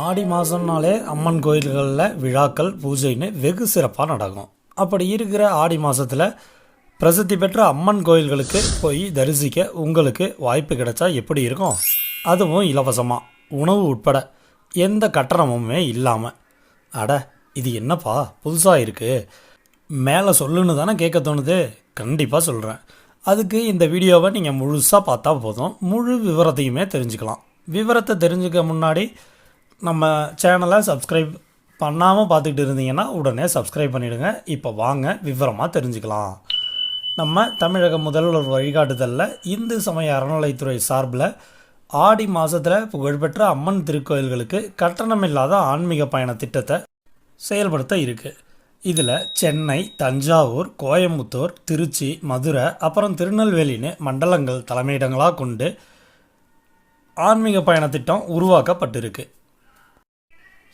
ஆடி மாதம்னாலே அம்மன் கோயில்களில் விழாக்கள் பூஜைன்னு வெகு சிறப்பாக நடக்கும். அப்படி இருக்கிற ஆடி மாதத்தில் பிரசித்தி பெற்ற அம்மன் கோயில்களுக்கு போய் தரிசிக்க உங்களுக்கு வாய்ப்பு கிடைச்சா எப்படி இருக்கும்? அதுவும் இலவசமாக உணவு உட்பட எந்த கட்டணமுமே இல்லாமல் அட இது என்னப்பா? புதுசாக இருக்குது மேலே சொல்லுன்னு தானே கேட்க தோணுது? கண்டிப்பாக சொல்கிறேன் அதுக்கு இந்த வீடியோவை நீங்கள் முழுசாக பார்த்தா போதும். முழு விவரத்தையுமே தெரிஞ்சுக்கலாம். விவரத்தை தெரிஞ்சுக்க முன்னாடி நம்ம சேனலை சப்ஸ்கிரைப் பண்ணாமல் பார்த்துக்கிட்டு இருந்தீங்கன்னா உடனே சப்ஸ்கிரைப் பண்ணிவிடுங்க இப்போ வாங்க விவரமாக தெரிஞ்சுக்கலாம். நம்ம தமிழக முதல்வர் வழிகாட்டுதலில் இந்து சமய அறநிலைத்துறை சார்பில் ஆடி மாதத்தில் புகழ்பெற்ற அம்மன் திருக்கோயில்களுக்கு கட்டணமில்லாத ஆன்மீக பயண திட்டத்தை செயல்படுத்த இருக்குது இதில் சென்னை தஞ்சாவூர் கோயம்புத்தூர் திருச்சி மதுரை அப்புறம் திருநெல்வேலின்னு மண்டலங்கள் தலைமையிடங்களாக கொண்டு ஆன்மீக பயண திட்டம் உருவாக்கப்பட்டிருக்கு.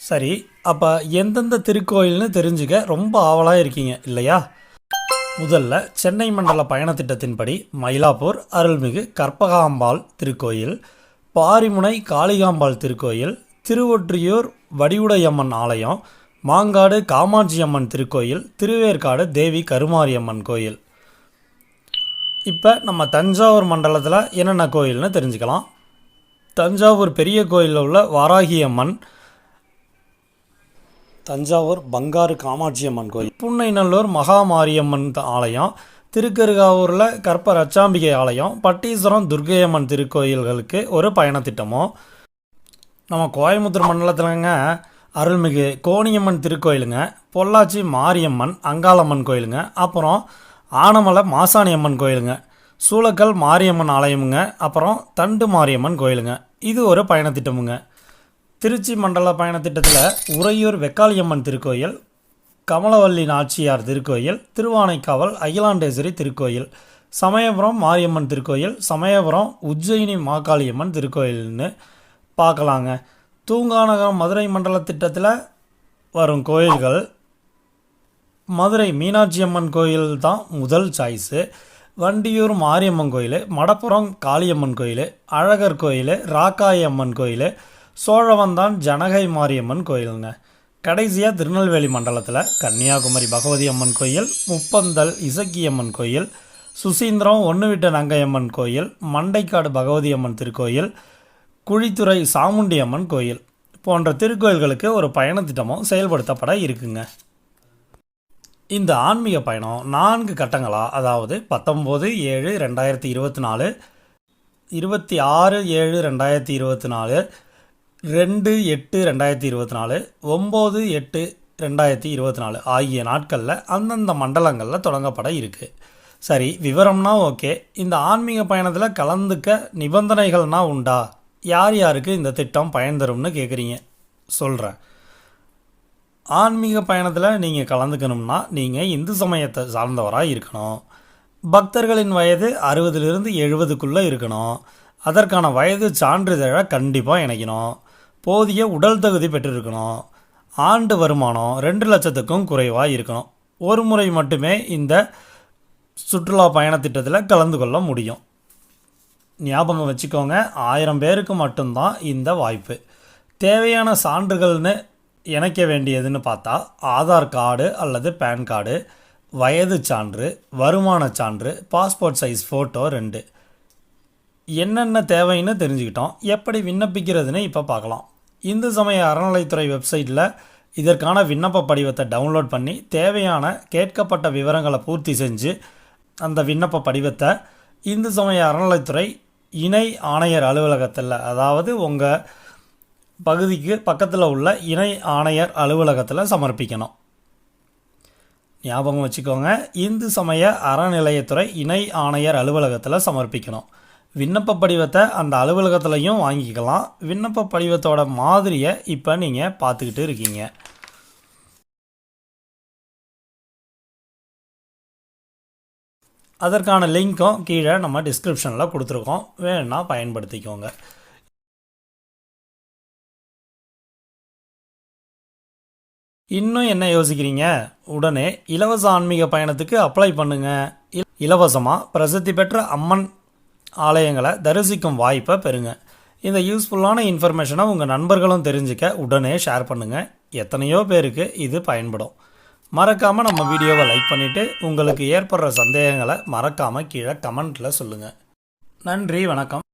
சரி அப்போ எந்தெந்த திருக்கோயில்னு தெரிஞ்சுக்க ரொம்ப ஆவலாக இருக்கீங்க இல்லையா? முதல்ல சென்னை மண்டல பயணத்திட்டத்தின்படி மயிலாப்பூர் அருள்மிகு கற்பகாம்பாள் திருக்கோயில் பாரிமுனை காளிகாம்பாள் திருக்கோயில் திருவொற்றியூர் வடிவுடையம்மன் ஆலயம் மாங்காடு காமாட்சியம்மன் திருக்கோயில் திருவேற்காடு தேவி கருமாரியம்மன் கோயில். இப்போ நம்ம தஞ்சாவூர் மண்டலத்தில் என்னென்ன கோயில்னு தெரிஞ்சுக்கலாம். தஞ்சாவூர் பெரிய கோயிலில் உள்ள வாராகி அம்மன் தஞ்சாவூர் பங்காரு காமாட்சி அம்மன் கோயில். புன்னைநல்லூர் மகாமாரியம்மன் ஆலயம் திருக்கருகாவூரில் கற்ப ரச்சாம்பிகை ஆலயம் பட்டீஸ்வரம் துர்கையம்மன் திருக்கோயில்களுக்கு ஒரு பயணத்திட்டமும் நம்ம கோயம்புத்தூர் மண்டலத்திலங்க அருள்மிகு கோணியம்மன் திருக்கோயிலுங்க பொள்ளாச்சி மாரியம்மன் அங்காளம்மன் கோயிலுங்க அப்புறம் ஆனமலை மாசாணி அம்மன் கோயிலுங்க சூளக்கல் மாரியம்மன் ஆலயமுங்க அப்புறம் தண்டு மாரியம்மன் கோயிலுங்க. இது ஒரு பயணத்திட்டமுங்க திருச்சி மண்டல பயண திட்டத்தில் உறையூர் வெக்காளியம்மன் திருக்கோயில் கமலவல்லி நாச்சியார் திருக்கோயில் திருவானைக்காவல் அகிலாண்டேஸ்வரி திருக்கோயில் சமயபுரம் மாரியம்மன் திருக்கோயில் சமயபுரம் உஜ்ஜயினி மாகாளியம்மன் திருக்கோயில்னு பார்க்கலாங்க தூங்காநகரம் மதுரை மண்டல திட்டத்தில் வரும் கோயில்கள் மதுரை மீனாட்சி அம்மன் கோயில் தான் முதல் சாய்ஸு வண்டியூர் மாரியம்மன் கோயில் மடப்புறம் காளியம்மன் கோயில் அழகர் கோயில் ராக்காயம்மன் கோயில் சோழவந்தான் ஜனகை மாரியம்மன் கோயிலுங்க. கடைசியாக திருநெல்வேலி மண்டலத்தில் கன்னியாகுமரி பகவதி அம்மன் கோயில் முப்பந்தல் இசக்கியம்மன் கோயில் சுசீந்திரம் ஒன்றுவிட்ட நங்கையம்மன் கோயில் மண்டைக்காடு பகவதி அம்மன் திருக்கோயில் குழித்துறை சாமுண்டி அம்மன் கோயில் போன்ற திருக்கோயில்களுக்கு ஒரு பயணத்திட்டமும் செயல்படுத்தப்பட இருக்குங்க. இந்த ஆன்மீக பயணம் நான்கு கட்டங்களாக அதாவது பத்தொம்போது ஏழு ரெண்டாயிரத்தி இருபத்தி நாலு இருபத்தி ஆறு ஏழு ரெண்டாயிரத்தி இருபத்தி நாலு ரெண்டு எட்டு ரெண்டாயிரத்தி இருபத்தி நாலு ஒம்பது எட்டு ரெண்டாயிரத்தி இருபத்தி நாலு ஆகிய நாட்களில் அந்தந்த மண்டலங்களில் தொடங்கப்பட இருக்குது சரி விவரம்னா ஓகே. இந்த ஆன்மீக பயணத்தில் கலந்துக்க நிபந்தனைகள்னா உண்டா? யார் யாருக்கு இந்த திட்டம் பயன் தரும்னு கேட்குறீங்க சொல்கிறேன் ஆன்மீக பயணத்தில் நீங்கள் கலந்துக்கணும்னா நீங்கள் இந்து சமயத்தை சார்ந்தவராக இருக்கணும். பக்தர்களின் வயது அறுபதுலேருந்து எழுபதுக்குள்ளே இருக்கணும். அதற்கான வயது சான்றிதழை கண்டிப்பாக இணைக்கணும். போதிய உடல் தகுதி பெற்றிருக்கணும். ஆண்டு வருமானம் ரெண்டு லட்சத்துக்கும் குறைவாக இருக்கணும். ஒரு முறை மட்டுமே இந்த சுற்றுலா பயணத்திட்டத்தில் கலந்து கொள்ள முடியும். ஞாபகம் வச்சுக்கோங்க ஆயிரம் பேருக்கு மட்டும்தான் இந்த வாய்ப்பு. தேவையான சான்றுகள்னு இணைக்க வேண்டியதுன்னு பார்த்தா ஆதார் கார்டு அல்லது பேன் கார்டு வயது சான்று வருமான சான்று பாஸ்போர்ட் சைஸ் ஃபோட்டோ ரெண்டு. என்னென்ன தேவைன்னு தெரிஞ்சுக்கிட்டோம். எப்படி விண்ணப்பிக்கிறதுன்னு இப்போ பார்க்கலாம். இந்து சமய அறநிலைத்துறை வெப்சைட்டில் இதற்கான விண்ணப்ப படிவத்தை டவுன்லோட் பண்ணி தேவையான கேட்கப்பட்ட விவரங்களை பூர்த்தி செஞ்சு அந்த விண்ணப்ப படிவத்தை இந்து சமய அறநிலைத்துறை இணை ஆணையர் அலுவலகத்தில் அதாவது உங்கள் பகுதிக்கு பக்கத்தில் உள்ள இணை ஆணையர் அலுவலகத்தில் சமர்ப்பிக்கணும். ஞாபகம் வச்சுக்கோங்க இந்து சமய அறநிலையத்துறை இணை ஆணையர் அலுவலகத்தில் சமர்ப்பிக்கணும். விண்ணப்ப படிவத்தை அந்த அலுவலகத்துலையும் வாங்கிக்கலாம். விண்ணப்ப படிவத்தோட மாதிரியை இப்போ நீங்கள் பார்த்துக்கிட்டு இருக்கீங்க. அதற்கான லிங்க்கும் கீழே நம்ம டிஸ்கிரிப்ஷனில் கொடுத்துருக்கோம். வேணும்னா பயன்படுத்திக்கோங்க. இன்னும் என்ன யோசிக்கிறீங்க? உடனே இலவச ஆன்மீக பயணத்துக்கு அப்ளை பண்ணுங்கள் இலவசமாக பிரசித்தி பெற்ற அம்மன் ஆலயங்களை தரிசிக்கும் வாய்ப்பை பெறுங்க. இந்த யூஸ்ஃபுல்லான இன்ஃபர்மேஷனை உங்கள் நண்பர்களும் தெரிஞ்சுக்க உடனே ஷேர் பண்ணுங்கள் எத்தனையோ பேருக்கு இது பயன்படும். மறக்காமல் நம்ம வீடியோவை லைக் பண்ணிவிட்டு உங்களுக்கு ஏற்படுற சந்தேகங்களை மறக்காமல் கீழே கமெண்ட்டில் சொல்லுங்கள் நன்றி வணக்கம்.